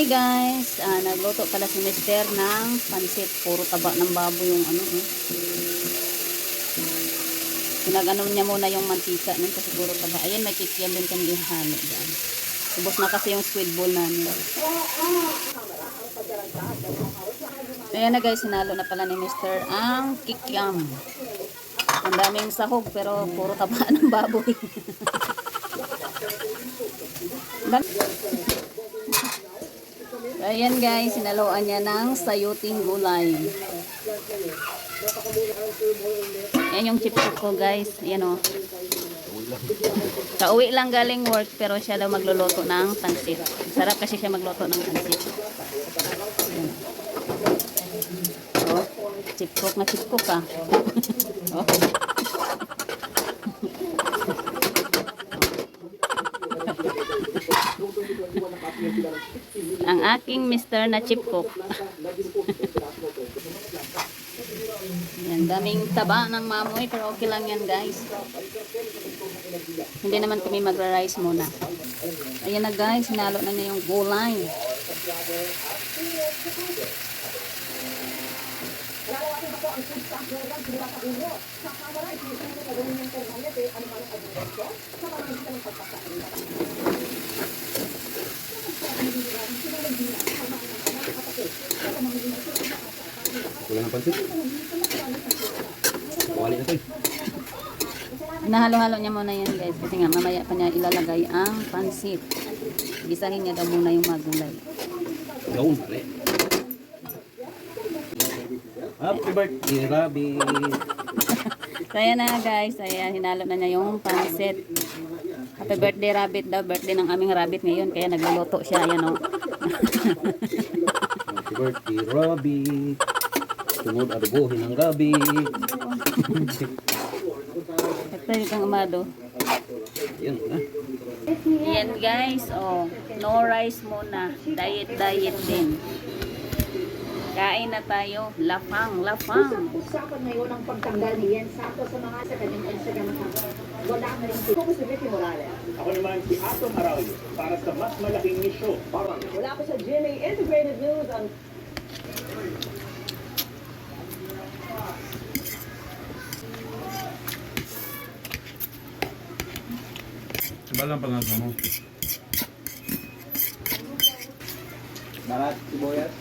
Hey guys, ah, nagluto pala si Mister ng pansit. Puro taba ng baboy yung ano. Eh. Pinag-ano niya muna yung mantika nun kasi puro taba. Ayan, may kikiam din kami ihalo dyan. Ubos na kasi yung squid ball namin. Ayan na guys, sinalo na pala ni Mister ang kikiam. Ang daming sahog pero puro taba ng baboy. Ayan guys, sinaluan niya ng sayuting gulay. Yan yung chipsuk ko guys. Yan o. Kauwi lang galing work pero siya daw magluluto ng pansit. Sarap kasi siya magluto ng pansit. Yan. Oh, chipsuk na chipsuk ah. oh. Ang aking Mr. na chip cook. yan, daming taba ng mamoy pero okay lang yan guys. Hindi naman kami magra-rice muna. Ayan na guys, sinalo na niya yung gulay. Kulang ng pansit. Kuwali na to eh. Hinahalo-halo niya muna yan guys kasi nga mamaya pa niya ilalagay ang pansit. Gisahin niya daw muna yung magulay. Gawin pala Happy birthday, Rabi. So ayan na guys, ayan hinalo na niya yung pansit. Happy birthday rabbit daw, birthday ng aming rabbit ngayon kaya nagluluto siya, ayan oh. o. Happy birthday, Rabi. Tungod adubuhin ang Rabi. Ito yung amado. Yan na. Yan guys, oh, no rice muna. Diet, diet din. Kain na tayo. Lafang, lafang. usapan ngayon ang pagtanggal ni Yen Santos sa mga sa kanyang Instagram account. Wala na rin si Focus Vicky Morales. Ako naman si Ato Maraulio para sa mas malaking misyo. Parang Wala po sa GMA Integrated News ang Balang pangasa mo. Barat, sibuyas.